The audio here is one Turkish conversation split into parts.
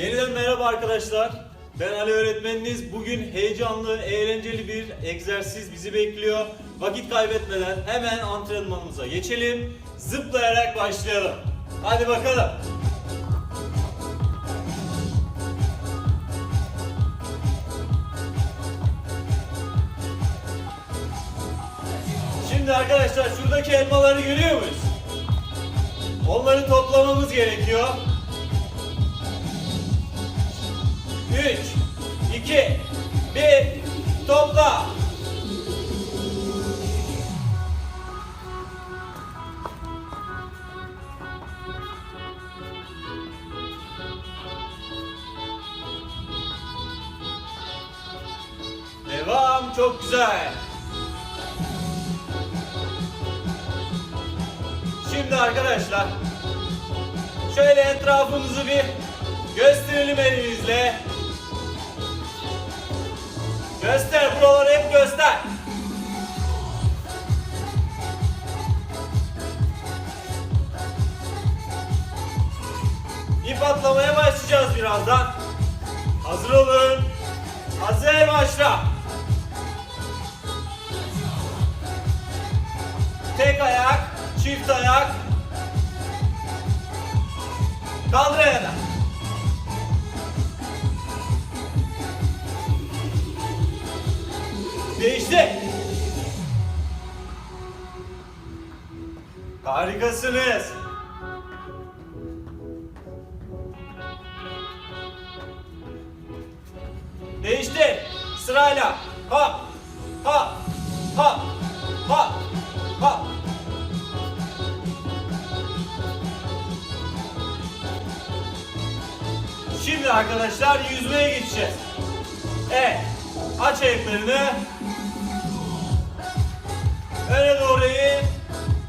Yeniden merhaba arkadaşlar. Ben Ali öğretmeniniz. Bugün heyecanlı, eğlenceli bir egzersiz bizi bekliyor. Vakit kaybetmeden hemen antrenmanımıza geçelim. Zıplayarak başlayalım. Hadi bakalım. Şimdi arkadaşlar şuradaki elmaları görüyor muyuz? Onları toplamamız gerekiyor. 3, 2, 1, topla. Devam, çok güzel. Şimdi arkadaşlar şöyle etrafımızı bir gösterelim elimizle. Göster buraları hep göster. İp atlamaya başlayacağız birazdan. Hazır olun. Hazır başla. Tek ayak, çift ayak. Kaldır ayağını. Değişti. Harikasınız. Değişti. Sırayla. Hop. Hop. Hop. Hop. Hop. Şimdi arkadaşlar yüzmeye geçeceğiz. Evet. Aç ayaklarını. Öne doğru eğil.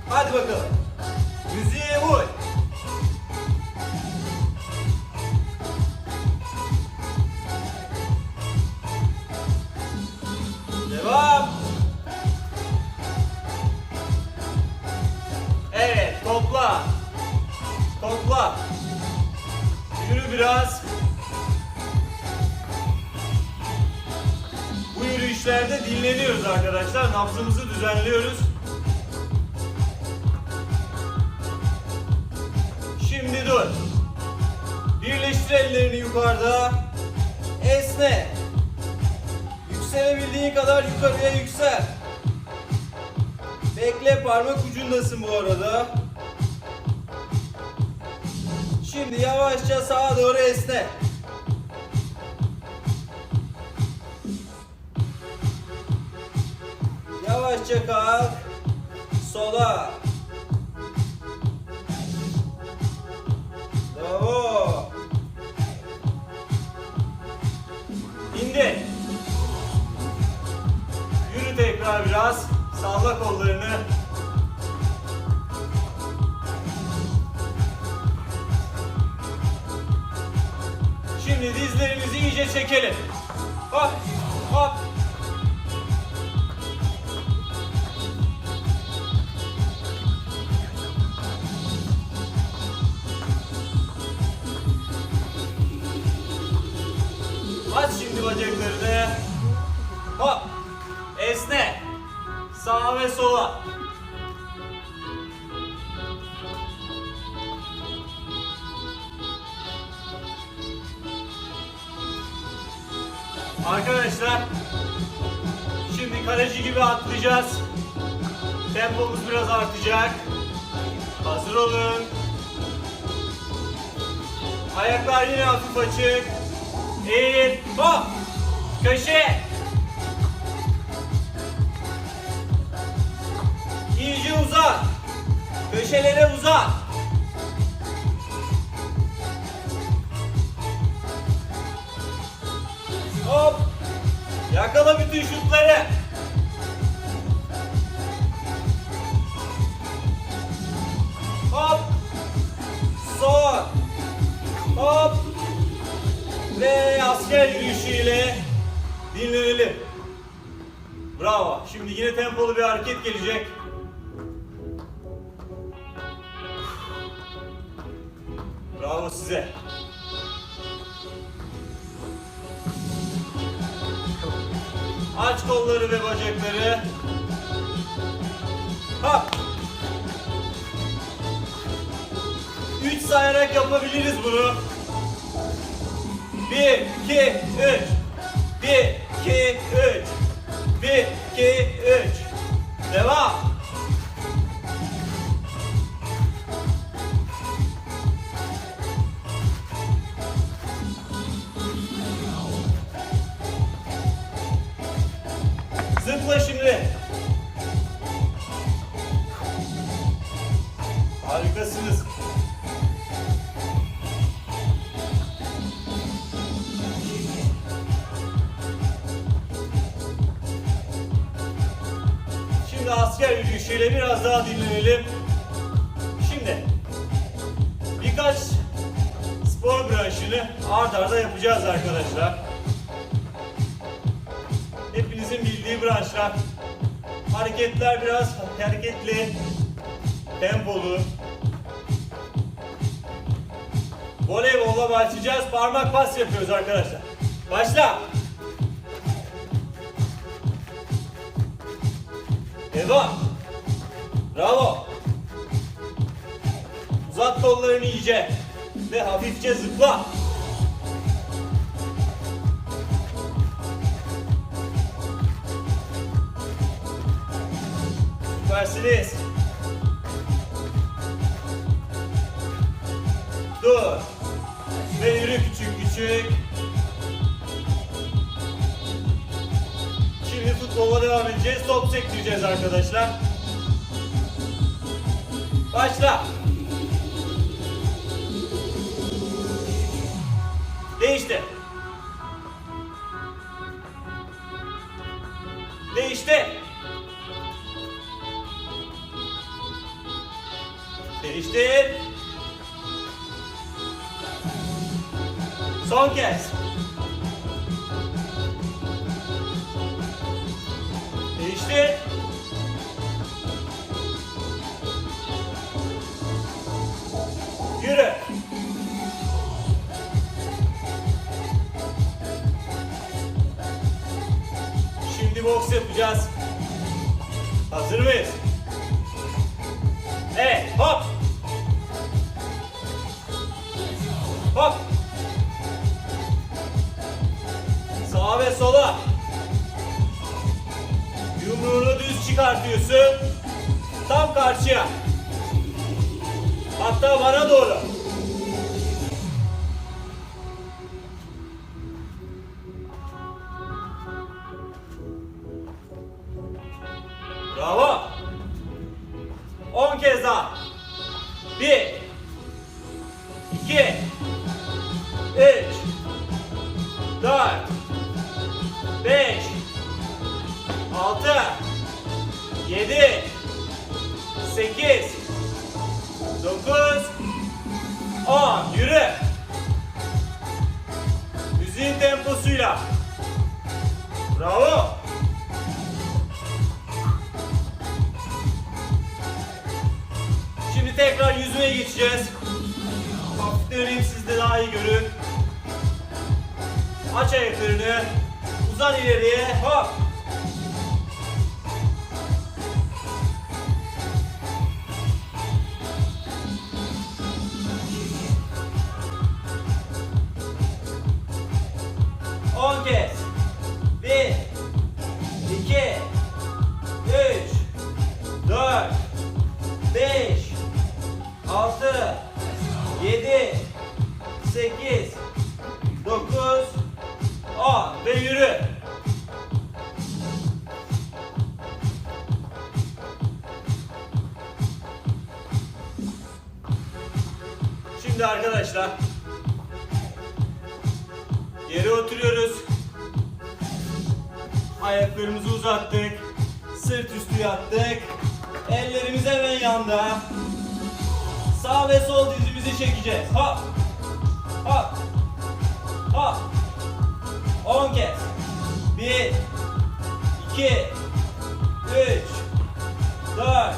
Hadi bakalım. Yüzüğe vur. Devam. Evet, topla. Topla. Yürü biraz. Bu yürüyüşlerde dinleniyoruz arkadaşlar. Nabzımızı düzenliyoruz. Şimdi dur. Birleştir ellerini yukarıda. Esne. Yükselebildiğin kadar yukarıya yüksel. Bekle parmak ucundasın bu arada. Şimdi yavaşça sağa doğru esne. Yavaşça kalk. Sola. Bravo. İndir. Yürü tekrar biraz. Salla kollarını. Şimdi dizlerimizi iyice çekelim. Hop. Şimdi bacaklarını. Hop. Esne. Sağa ve sola. Arkadaşlar şimdi kaleci gibi atlayacağız. Tempomuz biraz artacak. Hazır olun. Ayaklar yine hafif açık. Eğil. Hop. Köşe. İyice uzat. Köşelere uzat. Hop. Yakala bütün şutları. asker yürüyüşüyle dinlenelim. Bravo. Şimdi yine tempolu bir hareket gelecek. Bravo size. Aç kolları ve bacakları. Hop. Üç sayarak yapabiliriz bunu. Bir, iki, üç. Bir, iki, üç. Bir, iki, biraz daha dinlenelim. Şimdi birkaç spor branşını ard arda yapacağız arkadaşlar. Hepinizin bildiği branşlar. Hareketler biraz hareketli, tempolu. Voleybolla başlayacağız. Parmak pas yapıyoruz arkadaşlar. Başla. Devam. Bravo. Uzat kollarını iyice ve hafifçe zıpla. Süpersiniz. Dur. Ve yürü küçük küçük. Şimdi futbola devam edeceğiz. Top sektireceğiz arkadaşlar. Başla. Değişti. Değişti. Değiştir. Son kez. Değiştir. Yürü. Şimdi boks yapacağız. Hazır mıyız? Evet, hop. Hop. Sağa ve sola. Yumruğunu düz çıkartıyorsun. Tam karşıya. Hatta bana doğru. Bravo. 10 kez daha. 1 2 3 4 5 6 7 8 9 10 Yürü. Müziğin temposuyla. Bravo. Şimdi tekrar yüzmeye geçeceğiz. Hafif döneyim siz de daha iyi görün. Aç ayaklarını. Uzan ileriye. Hop. 7 8 9 10 ve yürü. Şimdi arkadaşlar yere oturuyoruz. Ayaklarımızı uzattık. Sırt üstü yattık. Ellerimiz hemen yanda. Sağ ve sol dizimizi çekeceğiz. Hop. Hop. Hop. 10 kez. 1 2 3 4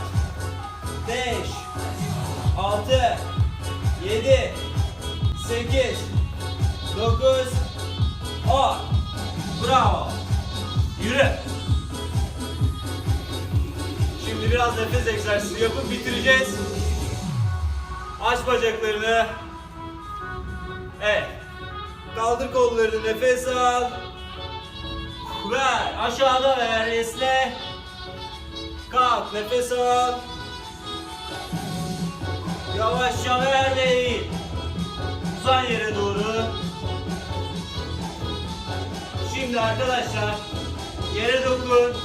5 6 7 8 9 10 Bravo. Yürü. Şimdi biraz nefes egzersizi yapıp bitireceğiz. Aç bacaklarını. Evet. Kaldır kollarını nefes al. Ver. Aşağıda ver. Esne. Kalk nefes al. Yavaşça ver ve eğil. Uzan yere doğru. Şimdi arkadaşlar yere dokun.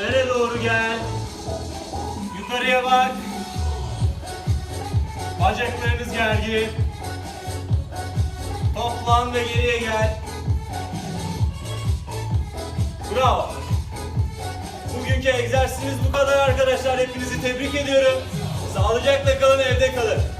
Öne doğru gel. Yukarıya bak. Bacaklarınız gergin. Toplan ve geriye gel. Bravo. Bugünkü egzersizimiz bu kadar arkadaşlar. Hepinizi tebrik ediyorum. Sağlıcakla kalın, evde kalın.